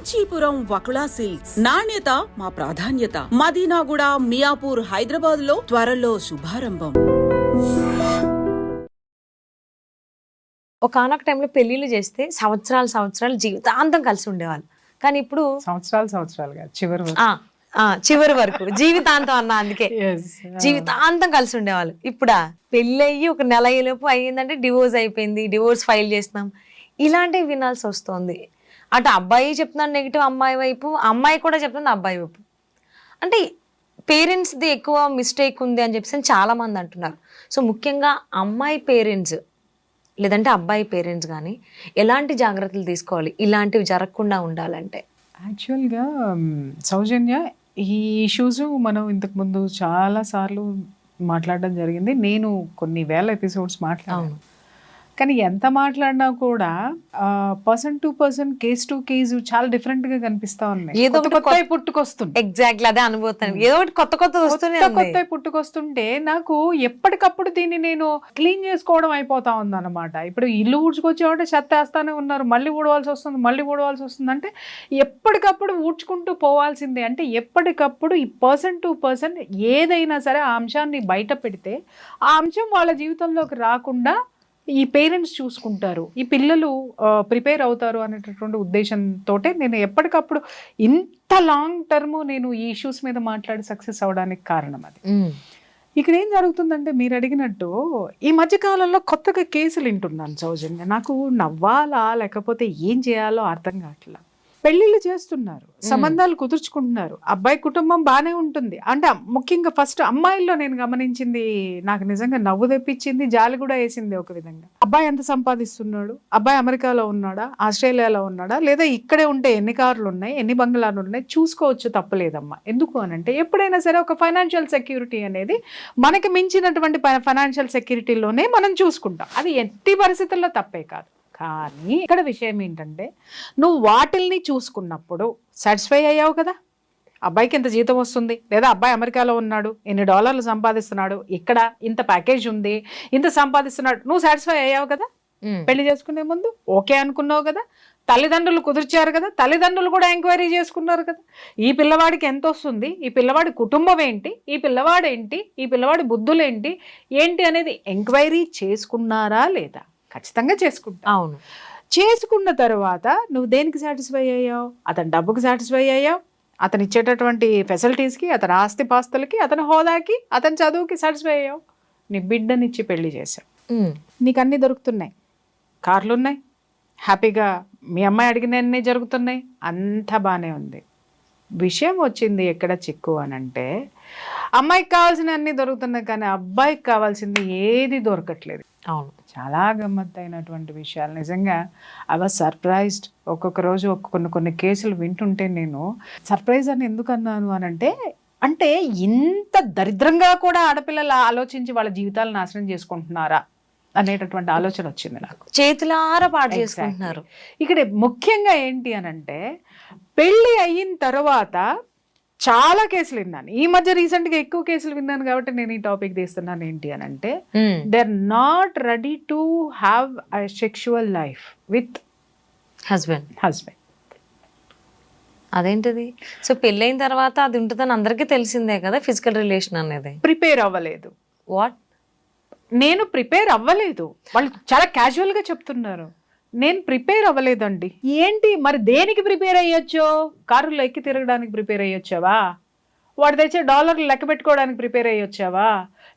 Kanchipuram Vakula silks. నాణ్యత మా ప్రాధాన్యత. మదీనాగుడ మియాపూర్ హైదరాబాద్లో త్వరలో శుభారంభం. ఒకనొక టైంలో పెళ్ళిళ్ళు చేస్తే సంవత్సరాలు సంవత్సరాలు జీవితాంతం కలిసి ఉండేవాళ్ళు. కానీ ఇప్పుడు సంవత్సరాలు సంవత్సరాలు కాదు చివరి వరకు. ఆ, ఆ, చివరి వరకు. జీవితాంతం అన్న అందుకే. జీవితాంతం కలిసి ఉండేవాళ్ళు. ఇప్పుడా పెళ్ళి అయ్యి ఒక నెల అయ్యేలోపు అయ్యిందంటే డివోర్స్ అయిపోయింది డివోర్స్ ఫైల్ చేస్తున్నాం ఇలాంటివి వినాల్సి వస్తుంది. అటు అబ్బాయి చెప్తున్నాడు నెగిటివ్ అమ్మాయి వైపు అమ్మాయి కూడా చెప్తుంది అబ్బాయి వైపు. అంటే పేరెంట్స్ది ఎక్కువ మిస్టేక్ ఉంది అని చెప్పేసి చాలా మంది అంటున్నారు. సో ముఖ్యంగా అమ్మాయి పేరెంట్స్ లేదంటే అబ్బాయి పేరెంట్స్ కానీ ఎలాంటి జాగ్రత్తలు తీసుకోవాలి? ఇలాంటివి జరగకుండా ఉండాలంటే. యాక్చువల్గా సౌజన్య ఈ ఇష్యూస్ మనం ఇంతకు ముందు చాలా సార్లు మాట్లాడడం జరిగింది. నేను కొన్ని వేల ఎపిసోడ్స్ మాట్లాడాను. కానీ ఎంత మాట్లాడినా కూడా person to person case to case చాలా డిఫరెంట్గా కనిపిస్తా ఉన్నాయి. ఏదో కొత్త పుట్టుకొస్తుంది ఎగ్జాక్ట్లీ అదే అనుభూతాను. ఏదో ఒకటి కొత్త కొత్త ఉంది. కొత్త పుట్టుకొస్తుంటే నాకు ఎప్పటికప్పుడు దీన్ని నేను క్లీన్ చేసుకోవడం అయిపోతా ఉంది అనమాట ఇప్పుడు ఇల్లు ఊడ్చుకొచ్చేవాటే చెత్త వేస్తానే ఉన్నారు. మళ్ళీ ఊడవలసి వస్తుంది మళ్ళీ ఊడవలసి వస్తుంది అంటే ఎప్పటికప్పుడు ఊడ్చుకుంటూ పోవాల్సిందే. అంటే ఎప్పటికప్పుడు ఈ పర్సన్ టు పర్సన్ ఏదైనా సరే ఆ అంశాన్ని బయట పెడితే ఆ అంశం వాళ్ళ జీవితంలోకి రాకుండా ఈ పేరెంట్స్ చూసుకుంటారు. ఈ పిల్లలు ప్రిపేర్ అవుతారు అనేటటువంటి ఉద్దేశంతో నేను ఎప్పటికప్పుడు ఇంత లాంగ్ టర్మ్ నేను ఈ ఇష్యూస్ మీద మాట్లాడి సక్సెస్ అవడానికి కారణం అది. ఇక్కడ ఏం జరుగుతుందంటే మీరు అడిగినట్టు ఈ మధ్య కాలంలో కొత్తగా కేసులు వింటున్నాను సౌజన్య. నాకు నవ్వాలా లేకపోతే ఏం చేయాలో అర్థం కావట్లా. పెళ్ళిళ్ళు చేస్తున్నారు సంబంధాలు కుదుర్చుకుంటున్నారు అబ్బాయి కుటుంబం బాగానే ఉంటుంది. అంటే ముఖ్యంగా ఫస్ట్ అమ్మాయిల్లో నేను గమనించింది నాకు నిజంగా నవ్వు తెప్పించింది జాలి కూడా వేసింది ఒక విధంగా. అబ్బాయి ఎంత సంపాదిస్తున్నాడు? అబ్బాయి అమెరికాలో ఉన్నాడా? ఆస్ట్రేలియాలో ఉన్నాడా? లేదా ఇక్కడే ఉంటే ఎన్ని కార్లు ఉన్నాయి? ఎన్ని బంగ్లాలు ఉన్నాయి? చూసుకోవచ్చు తప్పలేదమ్మా. ఎందుకు అని అంటే ఎప్పుడైనా సరే ఒక ఫైనాన్షియల్ సెక్యూరిటీ అనేది మనకి మించినటువంటి ఫైనాన్షియల్ సెక్యూరిటీలోనే మనం చూసుకుంటాం. అది ఎట్టి పరిస్థితుల్లో తప్పే కాదు. కానీ ఇక్కడ విషయం ఏంటంటే నువ్వు వాటిల్ని చూసుకున్నప్పుడు సాటిస్ఫై అయ్యావు కదా? అబ్బాయికి ఇంత జీతం వస్తుంది? లేదా అబ్బాయి అమెరికాలో ఉన్నాడు ఎన్ని డాలర్లు సంపాదిస్తున్నాడు ఇక్కడ ఇంత ప్యాకేజ్ ఉంది ఇంత సంపాదిస్తున్నాడు నువ్వు సాటిస్ఫై అయ్యావు కదా. పెళ్ళి చేసుకునే ముందు ఓకే అనుకున్నావు కదా? తల్లిదండ్రులు కుదిర్చారు కదా? తల్లిదండ్రులు కూడా ఎంక్వైరీ చేసుకున్నారు కదా? ఈ పిల్లవాడికి ఎంత వస్తుంది? ఈ పిల్లవాడి కుటుంబం ఏంటి? ఈ పిల్లవాడు ఏంటి ఈ పిల్లవాడి బుద్ధులు ఏంటి ఏంటి అనేది ఎంక్వైరీ చేసుకున్నారా లేదా? ఖచ్చితంగా చేసుకుంటా. అవును. చేసుకున్న తర్వాత నువ్వు దేనికి సాటిస్ఫై అయ్యావు? అతని డబ్బుకి సాటిస్ఫై అయ్యావు? అతను ఇచ్చేటటువంటి ఫెసిలిటీస్కి అతని ఆస్తి పాస్తులకి అతని హోదాకి అతని చదువుకి సాటిస్ఫై అయ్యావు? నీ బిడ్డనిచ్చి పెళ్ళి చేశావు. ఉమ్. నీకు అన్నీ దొరుకుతున్నాయి. కార్లు ఉన్నాయి హ్యాపీగా మీ అమ్మాయి అడిగినన్నీ జరుగుతున్నాయి. అంతా బాగానే ఉంది. విషయం వచ్చింది ఎక్కడ చిక్కు అని అంటే అమ్మాయికి కావాల్సిన అన్నీ దొరుకుతున్నాయి కానీ అబ్బాయికి కావాల్సింది ఏది దొరకట్లేదు. అవును. చాలా గమ్మత్తైనటువంటి విషయాలు. నిజంగా ఐ వాజ్ సర్ప్రైజ్డ్ ఒక్కొక్క రోజు కొన్ని కొన్ని కేసులు వింటుంటే నేను సర్ప్రైజ్ అని ఎందుకు అన్నాను అని అంటే అంటే ఇంత దరిద్రంగా కూడా ఆడపిల్లలు ఆలోచించి వాళ్ళ జీవితాలు నాశనం చేసుకుంటున్నారా అనేటటువంటి ఆలోచన వచ్చింది నాకు. చేతులారా Exactly. చేసుకుంటున్నారు. ఇక్కడ ముఖ్యంగా ఏంటి అని అంటే పెళ్ళి అయిన తర్వాత చాలా కేసులు విన్నాను. ఈ మధ్య రీసెంట్గా ఎక్కువ కేసులు విన్నాను కాబట్టి నేను ఈ టాపిక్ తీస్తున్నాను ఏంటి అని అంటే. They are not ready to have a sexual life with husband husband అదేంటిది? సో పెళ్ళైన తర్వాత అది ఉంటుందని అందరికీ తెలిసిందే కదా ఫిజికల్ రిలేషన్ అనేది. ప్రిపేర్ అవ్వలేదు. వాట్ నేను ప్రిపేర్ అవ్వలేదు. వాళ్ళు చాలా casual గా చెప్తున్నారు. నేను ప్రిపేర్ అవ్వలేదండి. ఏంటి? మరి దేనికి ప్రిపేర్ అయ్యొచ్చో? కారులో ఎక్కి తిరగడానికి ప్రిపేర్ అయ్యొచ్చావా? వాడు తెచ్చే డాలర్లు లెక్క పెట్టుకోవడానికి ప్రిపేర్ అయ్యొచ్చావా?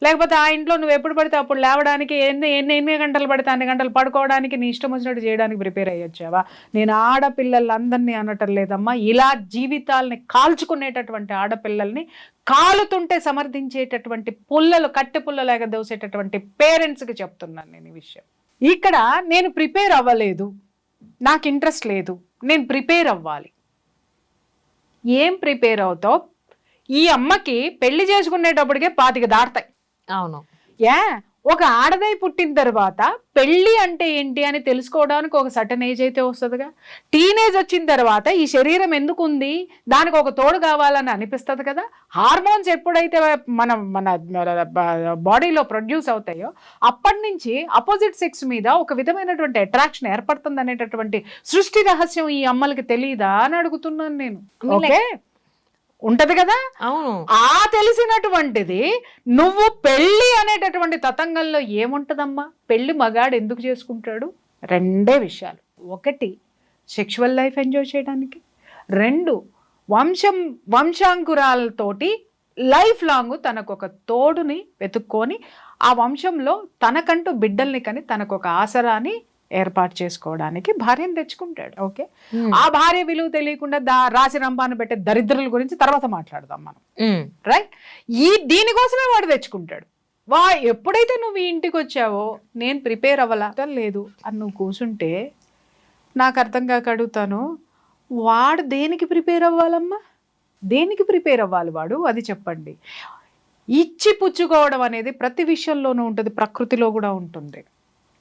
లేకపోతే ఆ ఇంట్లో నువ్వు ఎప్పుడు పడితే అప్పుడు లేవడానికి ఎన్ని ఎన్ని ఎన్ని గంటలు పడితే అన్ని గంటలు పడుకోవడానికి నీ ఇష్టం వచ్చినట్టు చేయడానికి ప్రిపేర్ అయ్యొచ్చావా? నేను ఆడపిల్లలందరినీ అనటం లేదమ్మా ఇలా జీవితాలని కాల్చుకునేటటువంటి ఆడపిల్లల్ని కాలుతుంటే సమర్థించేటటువంటి పుల్లలు కట్టె పుల్లలాగా దోసేటటువంటి పేరెంట్స్కి చెప్తున్నాను నేను ఈ విషయం. ఇక్కడ నేను ప్రిపేర్ అవ్వలేదు. నాకు ఇంట్రెస్ట్ లేదు. నేను ప్రిపేర్ అవ్వాలి. ఏం ప్రిపేర్ అవుతావు? ఈ అమ్మకి పెళ్ళి చేసుకునేటప్పటికే పాతిక దాడతాయి అవును. ఏ ఒక ఆడదై పుట్టిన తర్వాత పెళ్ళి అంటే ఏంటి అని తెలుసుకోవడానికి ఒక సటన్ ఏజ్ అయితే వస్తుందిగా. టీనేజ్ వచ్చిన తర్వాత ఈ శరీరం ఎందుకు ఉంది దానికి ఒక తోడు కావాలని అనిపిస్తుంది కదా. హార్మోన్స్ ఎప్పుడైతే మన మన బాడీలో ప్రొడ్యూస్ అవుతాయో అప్పటి నుంచి అపోజిట్ సెక్స్ మీద ఒక విధమైనటువంటి అట్రాక్షన్ ఏర్పడుతుంది అనేటటువంటి సృష్టి రహస్యం ఈ అమ్మలకి తెలియదా అని అడుగుతున్నాను నేను. ఓకే ఉంటది కదా? అవును. ఆ తెలిసినటువంటిది నువ్వు పెళ్ళి అనేటటువంటి తతంగంలో ఏముంటదమ్మా? పెళ్ళి మగాడు ఎందుకు చేసుకుంటాడు? రెండే విషయాలు. ఒకటి సెక్షువల్ లైఫ్ ఎంజాయ్ చేయడానికి. రెండు వంశం వంశాంకురాలతోటి లైఫ్ లాంగ్ తనకు ఒక తోడుని వెతుక్కొని ఆ వంశంలో తనకంటూ బిడ్డల్ని కానీ తనకు ఒక ఆసరాని ఏర్పాటు చేసుకోవడానికి భార్యను తెచ్చుకుంటాడు ఓకే? ఉమ్. ఆ భార్య విలువ తెలియకుండా దా రాసి రంపాను పెట్టే దరిద్రుల గురించి తర్వాత మాట్లాడదాం మనం. రైట్ ఈ దీనికోసమే వాడు తెచ్చుకుంటాడు. వా ఎప్పుడైతే నువ్వు ఈ ఇంటికి వచ్చావో నేను ప్రిపేర్ అవ్వాలా లేదు అని నువ్వు కూర్చుంటే నాకు అర్థం కాక అడుగుతాను వాడు దేనికి ప్రిపేర్ అవ్వాలమ్మా? దేనికి ప్రిపేర్ అవ్వాలి వాడు? అది చెప్పండి. ఇచ్చి పుచ్చుకోవడం అనేది ప్రతి విషయంలోనూ ఉంటుంది ప్రకృతిలో కూడా ఉంటుంది.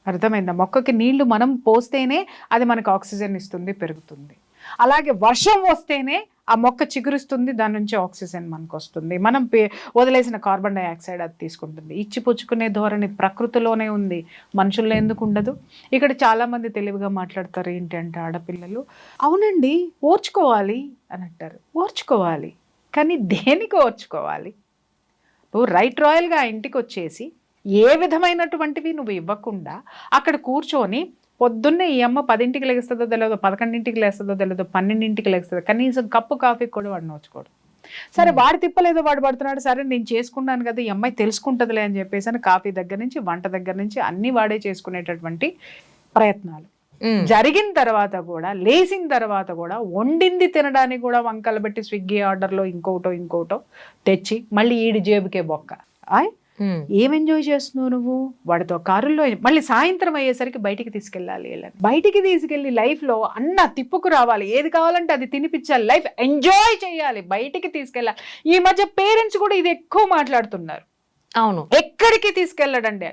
అర్థమైందా? మొక్కకి నీళ్ళు మనం పోస్తేనే అది మనకు ఆక్సిజన్ ఇస్తుంది పెరుగుతుంది. అలాగే వర్షం వస్తేనే ఆ మొక్క చిగురుస్తుంది దాని నుంచి ఆక్సిజన్ మనకు వస్తుంది మనం పే- వదిలేసిన కార్బన్ డైఆక్సైడ్ అది తీసుకుంటుంది. ఇచ్చి పుచ్చుకునే ధోరణి ప్రకృతిలోనే ఉంది. మనుషుల్లో ఎందుకు ఉండదు? ఇక్కడ చాలామంది తెలివిగా మాట్లాడతారు ఏంటి అంటే ఆడపిల్లలు? అవునండి ఓర్చుకోవాలి అని అంటారు. ఓర్చుకోవాలి కానీ దేనికి ఓర్చుకోవాలి? నువ్వు రైట్ రాయల్గా ఇంటికి వచ్చేసి ఏ విధమైనటువంటివి నువ్వు ఇవ్వకుండా అక్కడ కూర్చొని పొద్దున్నే ఈ అమ్మ పదింటికి లెగిస్తుందో తెలియదు పదకొండింటికి లేస్తుందో తెలియదు పన్నెండింటికి లెగిస్తుందో కనీసం కప్పు కాఫీ కూడా వాడు నోచుకోడు సరే వాడు తిప్పలేదో వాడు పడుతున్నాడు సరే నేను చేసుకున్నాను కదా ఈ అమ్మాయి తెలుసుకుంటుందిలే అని చెప్పేసి అని కాఫీ దగ్గర నుంచి వంట దగ్గర నుంచి అన్ని వాడే చేసుకునేటటువంటి ప్రయత్నాలు. జరిగిన తర్వాత కూడా లేచిన తర్వాత కూడా వండింది తినడానికి కూడా వంకలు పెట్టి స్విగ్గీ ఆర్డర్లో ఇంకోటో ఇంకోటో తెచ్చి మళ్ళీ ఈడి జేబుకే బొక్క ఆయ్. ఏం ఎంజాయ్ చేస్తున్నావు నువ్వు? వాడితో కారులో మళ్ళీ సాయంత్రం అయ్యేసరికి బయటికి తీసుకెళ్ళాలి బయటికి తీసుకెళ్ళి లైఫ్లో అన్న తిప్పుకు రావాలి. ఏది కావాలంటే అది తినిపించాలి. లైఫ్ ఎంజాయ్ చేయాలి. బయటికి తీసుకెళ్ళాలి. ఈ మధ్య పేరెంట్స్ కూడా ఇది ఎక్కువ మాట్లాడుతున్నారు. అవును. ఎక్కడికి తీసుకెళ్ళడండి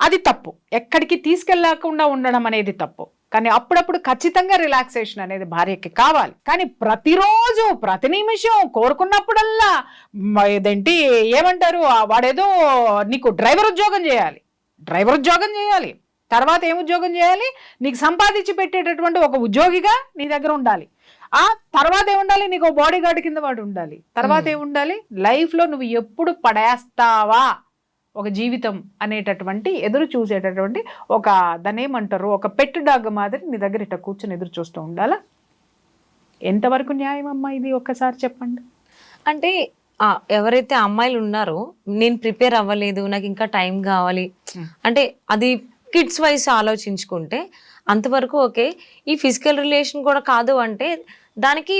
అది తప్పు. ఎక్కడికి తీసుకెళ్ళకుండా ఉండడం అనేది తప్పు. కానీ అప్పుడప్పుడు ఖచ్చితంగా రిలాక్సేషన్ అనేది భార్యకి కావాలి. కానీ ప్రతిరోజు ప్రతి నిమిషం కోరుకున్నప్పుడల్లా ఇదేంటి ఏమంటారు వాడేదో నీకు డ్రైవర్ ఉద్యోగం చేయాలి. డ్రైవర్ ఉద్యోగం చేయాలి. తర్వాత ఏం ఉద్యోగం చేయాలి? నీకు సంపాదించి పెట్టేటటువంటి ఒక ఉద్యోగిగా నీ దగ్గర ఉండాలి. ఆ తర్వాత ఏముండాలి నీకు బాడీ గార్డ్ కింద వాడు ఉండాలి. తర్వాత. ఏముండాలి లైఫ్లో నువ్వు ఎప్పుడు పడేస్తావా? ఒక జీవితం అనేటటువంటి ఎదురు చూసేటటువంటి ఒక దాన్ని ఏమంటారు ఒక పెట్ డాగ్ మాదిరి నీ దగ్గర ఇట్లా కూర్చొని ఎదురు చూస్తూ ఉండాలా? ఎంతవరకు న్యాయం అమ్మా ఇది ఒక్కసారి చెప్పండి. అంటే ఎవరైతే అమ్మాయిలు ఉన్నారో నేను ప్రిపేర్ అవ్వలేదు నాకు ఇంకా టైం కావాలి. అంటే అది కిడ్స్ వైస్ ఆలోచించుకుంటే అంతవరకు ఓకే. ఈ ఫిజికల్ రిలేషన్ కూడా కాదు అంటే దానికి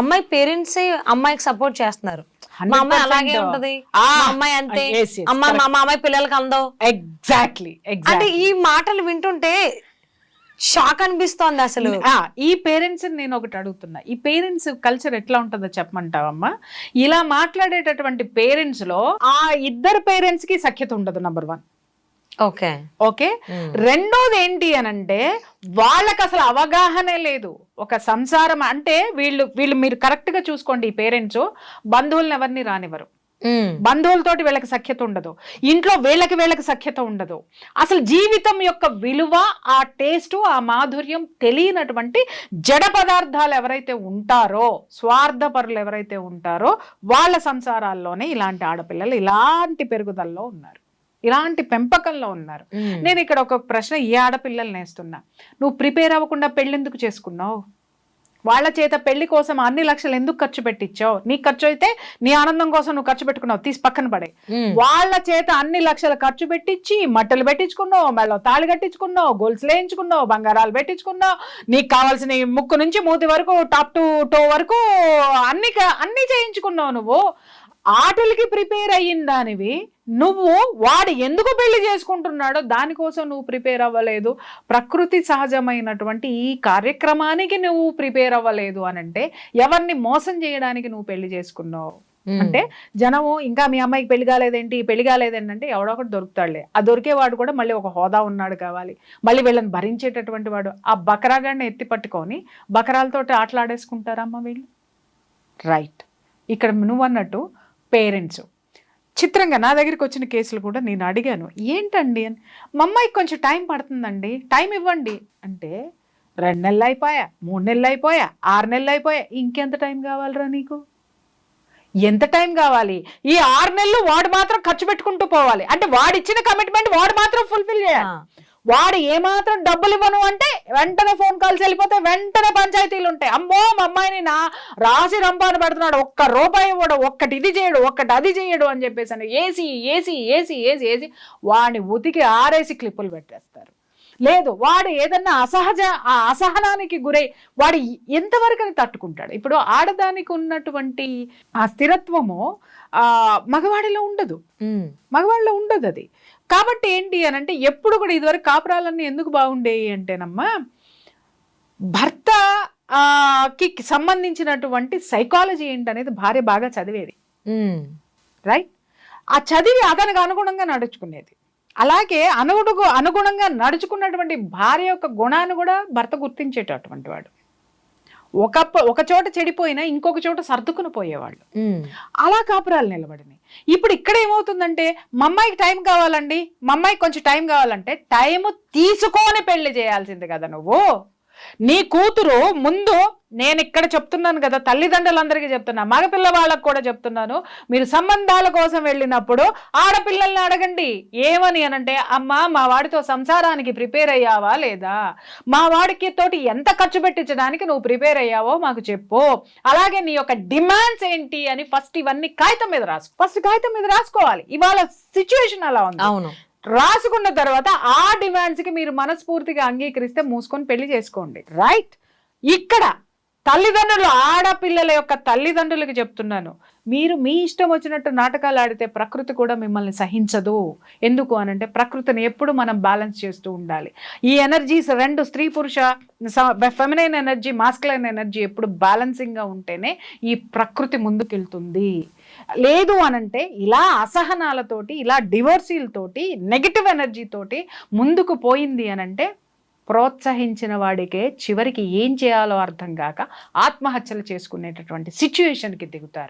అమ్మాయి పేరెంట్సే అమ్మాయికి సపోర్ట్ చేస్తున్నారు. మా అమ్మాయి అలాగే 100% ఉంటది. ఆ, అమ్మాయి అంతే. అమ్మ మా అమ్మాయి పిల్లలకి అందవు ఎగ్జాక్ట్లీ అంటే ఈ మాటలు వింటుంటే షాక్ అనిపిస్తోంది అసలు. ఆ, ఈ పేరెంట్స్ నేను ఒకటి అడుగుతున్నా. ఈ పేరెంట్స్ కల్చర్ ఎట్లా ఉంటుందో చెప్పమంటావమ్మా? ఇలా మాట్లాడేటటువంటి పేరెంట్స్లో ఆ ఇద్దరు పేరెంట్స్కి సఖ్యత ఉండదు నంబర్ వన్ ఓకే. ఓకే? రెండోది ఏంటి అనంటే వాళ్ళకి అసలు అవగాహనే లేదు. ఒక సంసారం అంటే వీళ్ళు వీళ్ళు మీరు కరెక్ట్గా చూసుకోండి ఈ పేరెంట్స్ బంధువులను ఎవరిని రానివ్వరు. బంధువులతోటి వీళ్ళకి సఖ్యత ఉండదు. ఇంట్లో వీళ్ళకి వీళ్ళకి సఖ్యత ఉండదు. అసలు జీవితం యొక్క విలువ ఆ టేస్ట్ ఆ మాధుర్యం తెలియనటువంటి జడ పదార్థాలు ఎవరైతే ఉంటారో స్వార్థపరులు ఎవరైతే ఉంటారో వాళ్ళ సంసారాల్లోనే ఇలాంటి ఆడపిల్లలు ఇలాంటి పెరుగుదలలో ఉన్నారు. ఇలాంటి పెంపకంలో ఉన్నారు. నేను ఇక్కడ ఒక ప్రశ్న ఏ ఆడపిల్లల్ని వేస్తున్నా. నువ్వు ప్రిపేర్ అవ్వకుండా పెళ్ళెందుకు చేసుకున్నావు? వాళ్ళ చేత పెళ్ళి కోసం అన్ని లక్షలు ఎందుకు ఖర్చు పెట్టించావు? నీ ఖర్చు అయితే నీ ఆనందం కోసం నువ్వు ఖర్చు పెట్టుకున్నావు. తీసి పక్కన పడే. వాళ్ళ చేత అన్ని లక్షలు ఖర్చు పెట్టించి మట్టలు పెట్టించుకున్నావు మెళ్ళ తాళి కట్టించుకున్నావు గొలుసులు వేయించుకున్నావు బంగారాలు పెట్టించుకున్నావు. నీకు కావాల్సిన ముక్కు నుంచి మూతి వరకు టాప్ టు టో వరకు అన్ని అన్ని చేయించుకున్నావు నువ్వు. ఆటలకి ప్రిపేర్ అయ్యిన దానివి నువ్వు వాడు ఎందుకు పెళ్ళి చేసుకుంటున్నాడో దానికోసం నువ్వు ప్రిపేర్ అవ్వలేదు. ప్రకృతి సహజమైనటువంటి ఈ కార్యక్రమానికి నువ్వు ప్రిపేర్ అవ్వలేదు అని అంటే ఎవరిని మోసం చేయడానికి నువ్వు పెళ్ళి చేసుకున్నావు. అంటే జనము ఇంకా మీ అమ్మాయికి పెళ్ళి కాలేదేంటి? పెళ్ళి కాలేదేంటి అంటే ఎవడో ఒకటి దొరుకుతాడులే. ఆ దొరికేవాడు కూడా మళ్ళీ ఒక హోదా ఉన్నాడు కావాలి. మళ్ళీ వీళ్ళని భరించేటటువంటి వాడు. ఆ బకరాగాడిని ఎత్తి పట్టుకొని బకరాలతో ఆటలాడేసుకుంటారమ్మా వీళ్ళు? రైట్. ఇక్కడ నువ్వు అన్నట్టు పేరెంట్స్ చిత్రంగా నా దగ్గరికి వచ్చిన కేసులు కూడా నేను అడిగాను. ఏంటండి? అని. మా అమ్మాయికి కొంచెం టైం పడుతుందండి. టైం ఇవ్వండి. అంటే రెండు నెలలు అయిపోయా మూడు నెలలు అయిపోయా ఆరు నెలలు అయిపోయా ఇంకెంత టైం కావాలిరా నీకు? ఎంత టైం కావాలి? ఈ ఆరు నెలలు వాడు మాత్రం ఖర్చు పెట్టుకుంటూ పోవాలి. అంటే వాడిచ్చిన కమిట్మెంట్ వాడు మాత్రం ఫుల్ఫిల్ చేయాలి. వాడు ఏమాత్రం డబ్బులు ఇవ్వను అంటే వెంటనే ఫోన్ కాల్స్ వెళ్ళిపోతే వెంటనే పంచాయతీలు ఉంటాయి. అమ్మో మా అమ్మాయిని నా రాసి రంపాన పెడుతున్నాడు. ఒక్క రూపాయి ఇవ్వడు ఒక్కటి ఇది చేయడు ఒక్కటి అది చేయడు అని చెప్పేసి అని AC AC AC AC AC వాడిని ఉతికి ఆరేసి క్లిప్పులు పెట్టేస్తారు. లేదు వాడు ఏదన్నా అసహజ ఆ అసహనానికి గురై వాడు ఎంతవరకు అని తట్టుకుంటాడు. ఇప్పుడు ఆడదానికి ఉన్నటువంటి ఆ స్థిరత్వము ఆ మగవాడిలో ఉండదు. ఉమ్. మగవాళ్ళలో ఉండదు అది. కాబట్టి ఏంటి అని అంటే ఎప్పుడు కూడా ఇదివరకు కాపురాలన్నీ ఎందుకు బాగుండేవి అంటేనమ్మా భర్త కి సంబంధించినటువంటి సైకాలజీ ఏంటనేది భార్య బాగా చదివేది. రైట్ ఆ చదివి అతనికి అనుగుణంగా నడుచుకునేది. అలాగే అనుగుణకు అనుగుణంగా నడుచుకున్నటువంటి భార్య యొక్క గుణాన్ని కూడా భర్త గుర్తించేటటువంటి వాడు. ఒక ఒక చోట చెడిపోయినా ఇంకొక చోట సర్దుకుని పోయేవాళ్ళు. అలా కాపురాలు నిలబడినాయి. ఇప్పుడు ఇక్కడ ఏమవుతుందంటే మా అమ్మాయికి టైం కావాలండి మా అమ్మాయికి కొంచెం టైం కావాలంటే టైం తీసుకొని పెళ్ళి చేయాల్సింది కదా నువ్వు. నీ కూతురు ముందు నేను ఇక్కడ చెప్తున్నాను కదా తల్లిదండ్రులందరికీ చెప్తున్నా మగపిల్ల వాళ్ళకు కూడా చెప్తున్నాను. మీరు సంబంధాల కోసం వెళ్ళినప్పుడు ఆడపిల్లల్ని అడగండి. ఏమని అనంటే అమ్మా మా వాడితో సంసారానికి ప్రిపేర్ అయ్యావా లేదా? మా వాడికి తోటి ఎంత ఖర్చు పెట్టించడానికి నువ్వు ప్రిపేర్ అయ్యావో మాకు చెప్పు. అలాగే నీ యొక్క డిమాండ్స్ ఏంటి అని ఫస్ట్ ఇవన్నీ కాగితం మీద రాసుకో. ఫస్ట్ కాగితం మీద రాసుకోవాలి. ఇవాళ సిచ్యువేషన్ అలా ఉంది. అవును. రాసుకున్న తర్వాత ఆ డిమాండ్స్కి మీరు మనస్ఫూర్తిగా అంగీకరిస్తే మూసుకొని పెళ్ళి చేసుకోండి. రైట్ ఇక్కడ తల్లిదండ్రులు ఆడపిల్లల యొక్క తల్లిదండ్రులకి చెప్తున్నాను. మీరు మీ ఇష్టం వచ్చినట్టు నాటకాలు ఆడితే ప్రకృతి కూడా మిమ్మల్ని సహించదు. ఎందుకు అనంటే ప్రకృతిని ఎప్పుడు మనం బ్యాలెన్స్ చేస్తూ ఉండాలి. ఈ ఎనర్జీస్ రెండు స్త్రీ పురుష ఫెమినైన్ ఎనర్జీ మాస్కులైన్ ఎనర్జీ ఎప్పుడు బ్యాలెన్సింగ్గా ఉంటేనే ఈ ప్రకృతి ముందుకెళ్తుంది. లేదు అనంటే ఇలా అసహనాలతోటి ఇలా డివోర్సీలతోటి నెగిటివ్ ఎనర్జీతోటి ముందుకు పోయింది అనంటే ప్రోత్సహించిన వాడికే చివరికి ఏం చేయాలో అర్థం కాక ఆత్మహత్యలు చేసుకునేటటువంటి సిచ్యుయేషన్కి దిగుతారు.